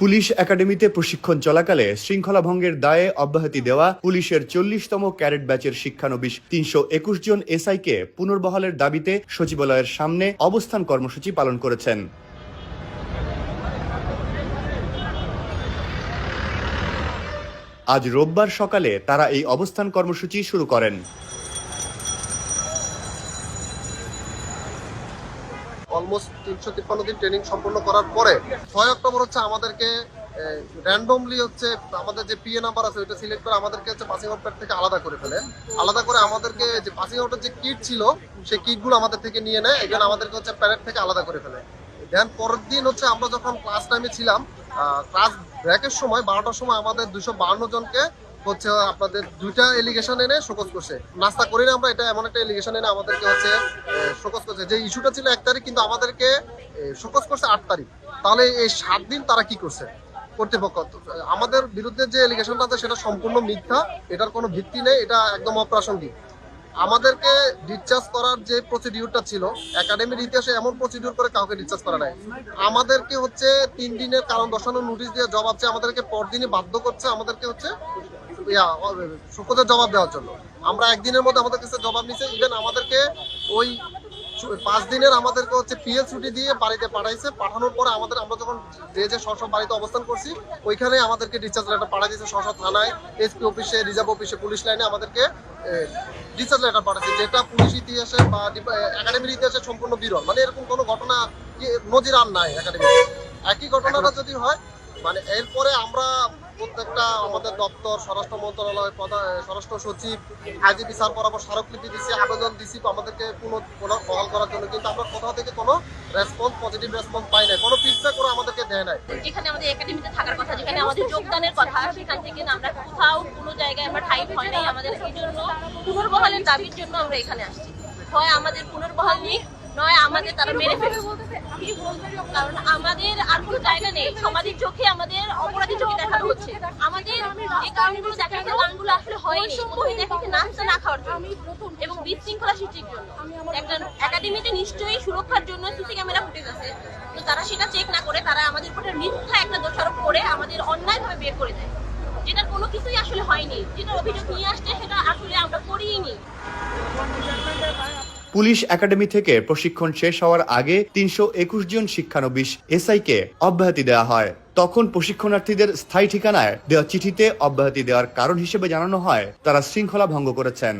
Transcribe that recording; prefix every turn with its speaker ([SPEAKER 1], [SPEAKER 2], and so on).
[SPEAKER 1] Police একাডেমিতে প্রশিক্ষণ চলাকালে শৃঙ্খলা ভঙ্গের দায়ে অব্যাহতি দেওয়া পুলিশের চল্লিশতম ক্যারেট ব্যাচের শিক্ষানবিশ তিনশো একুশ জন এসআইকে পুনর্বহালের দাবিতে সচিবালয়ের সামনে অবস্থান কর্মসূচি পালন করেছেন। আজ রোববার সকালে তারা এই অবস্থান কর্মসূচি শুরু করেন।
[SPEAKER 2] অলমোস্ট তিনশো তিপ্পান্ন দিন ট্রেনিং সম্পন্ন করার পরে ছয় অক্টোবর হচ্ছে আমাদেরকে র্যান্ডমলি হচ্ছে আমাদের যে পিএ নাম্বার আছে ওইটা সিলেক্ট করে আমাদেরকে হচ্ছে পাসিং আউট থেকে আলাদা করে ফেলে। আলাদা করে আমাদেরকে যে পাসিং আউটের যে কিট ছিল, সেই কিটগুলো আমাদের থেকে নিয়ে নেয় এখানে আমাদেরকে হচ্ছে প্যারেড থেকে আলাদা করে ফেলে। দেন পরের দিন হচ্ছে আমরা যখন ক্লাস টাইমে ছিলাম ক্লাস ব্রেকের সময়, বারোটার সময় আমাদের দুশো বাহান্ন জনকে হচ্ছে আপনাদের দুইটা এলিগেশন এনে শোকজ করছে। নাস্তা করি না আমরা, এটা এমন একটা এলিগেশন এনে আমাদেরকে হচ্ছে শোকজ করছে। যে ইস্যুটা ছিল এক তারিখ, কিন্তু আমাদেরকে শোকজ করছে আট তারিখ। তাহলে এই সাত দিন তারা কি করছে? কর্তৃপক্ষ আমাদের বিরুদ্ধে যে এলিগেশনটা আছে, সেটা সম্পূর্ণ মিথ্যা। এটার কোনো ভিত্তি নেই, এটা একদম অপ্রাসঙ্গিক। আমাদেরকে ডিসচার্জ করার যে প্রসিডিউরটা ছিল একাডেমির ইতিহাসে এমন প্রসিডিউর করে কাউকে ডিসচার্জ করা নাই। আমাদেরকে হচ্ছে তিন দিনের কারণ দর্শানোর নোটিশ দিয়ে জবাব চেয়ে আমাদেরকে পরদিনই বাধ্য করছে, আমাদেরকে হচ্ছে শোকজের জবাব দেওয়ার জন্য। আমরা একদিনের মধ্যে আমাদের কাছে জবাব নিছে ইভেন আমাদেরকে ওই পাঁচ দিনের আমাদেরকে হচ্ছে পিএল ছুটি দিয়ে বাড়িতে পাঠাইছে। পাঠানোর পরে আমাদের, আমরা যখন যে যে স্ব বাড়িতে অবস্থান করছি, ওইখানে আমাদেরকে ডিসচার্জ লেটার পাঠাই দিয়েছে স্ব থানায় এসপি অফিসে রিজার্ভ অফিসে পুলিশ লাইনে আমাদেরকে ডিসচার্জ লেটার পাঠাচ্ছে, যেটা পুলিশ ইতিহাসে বা একাডেমির ইতিহাসে সম্পূর্ণ বিরল। মানে এরকম কোনো ঘটনা নজির আর নাই একাডেমিতে একই ঘটনাটা যদি হয় মানে এরপরে আমরা প্রত্যেকটা আমাদের দপ্তর, স্বরাষ্ট্র মন্ত্রণালয়, প্রধান স্বরাষ্ট্র সচিব, আইজিপি স্যার বরাবর স্মারকলিপি দিচ্ছি আবেদন দিচ্ছি আমাদেরকে কোনো বহাল করার জন্য, কিন্তু আমরা কোথাও থেকে কোনো রেসপন্স, পজিটিভ রেসপন্স পাই নাই, কোনো ফিডব্যাক করে আমাদেরকে দেয় নাই।
[SPEAKER 3] যেখানে আমাদের একাডেমিতে থাকার কথা, যেখানে আমাদের যোগদানের কথা, সেখান থেকে আমরা কোথাও কোনো জায়গায় আমরা ঠাই হয় নাই আমাদের, এই জন্য পুনর্বহালের দাবির জন্য আমরা এখানে আসছি। হয় আমাদের পুনর্বহাল নিক নয় আমাদের তারা মেরে ফেলবে। কারণ আমাদের আর কোনো জায়গা নেই। সমাজের চোখে আমাদের অপরাধী চোখে দেখানো হচ্ছে। আমাদের এই কারণগুলো দেখাচ্ছে কারণগুলো আসলে হয়নি। দেখাচ্ছে নাস্তা না খাওয়ার জন্য। এবং বিশৃঙ্খলা সৃষ্টির জন্য। একটা একাডেমিতে নিশ্চয়ই সুরক্ষার জন্য সিসি ক্যামেরা ফুটেজ আছে। তো তারা সেটা চেক না করে তারা আমাদের উপরে মিথ্যা একটা দোষারোপ করে আমাদের অন্যায়ভাবে বের করে দেয়। যেটার কোনো কিছুই আসলে হয়নি। যেটা অভিযোগ নিয়ে আসছে সেটা আসলে আমরা করিনি
[SPEAKER 1] পুলিশ একাডেমি থেকে প্রশিক্ষণ শেষ হওয়ার আগে তিনশো একুশ জন শিক্ষানবিশ এসআইকে অব্যাহতি দেওয়া হয়। তখন প্রশিক্ষণার্থীদের স্থায়ী ঠিকানায় দেওয়া চিঠিতে অব্যাহতি দেওয়ার কারণ হিসেবে জানানো হয়, তারা শৃঙ্খলা ভঙ্গ করেছেন।